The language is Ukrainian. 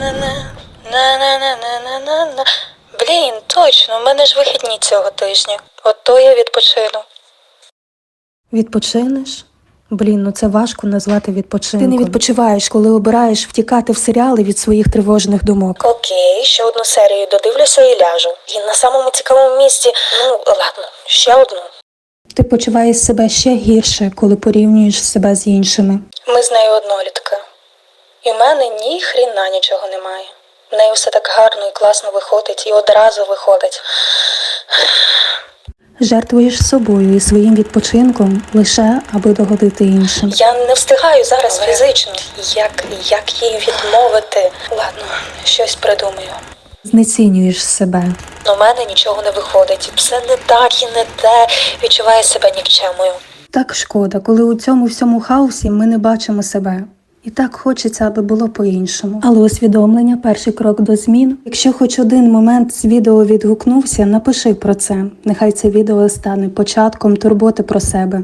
На-на-на-на-на, на-на-на-на-на-на. Блін, точно, в мене ж вихідні цього тижня. Ото я відпочину. Відпочинеш? Блін, ну це важко назвати відпочинком. Ти не відпочиваєш, коли обираєш втікати в серіали від своїх тривожних думок. Окей, ще одну серію додивлюся і ляжу. І на самому цікавому місці. Ну, ладно, ще одну. Ти почуваєш себе ще гірше, коли порівнюєш себе з іншими. Ми з нею однолітка. І в мене ні хріна нічого немає. В неї все так гарно і класно виходить, і одразу виходить. Жертвуєш собою і своїм відпочинком лише аби догодити іншим. Я не встигаю зараз фізично. Як, як їй відмовити? Ладно, щось придумаю. Знецінюєш себе. У мене нічого не виходить. Все не так і не те. Відчуваю себе нікчемою. Так шкода, коли у цьому всьому хаосі ми не бачимо себе. І так хочеться, аби було по-іншому. Але усвідомлення перший крок до змін. Якщо хоч один момент з відео відгукнувся, напиши про це. Нехай це відео стане початком турботи про себе.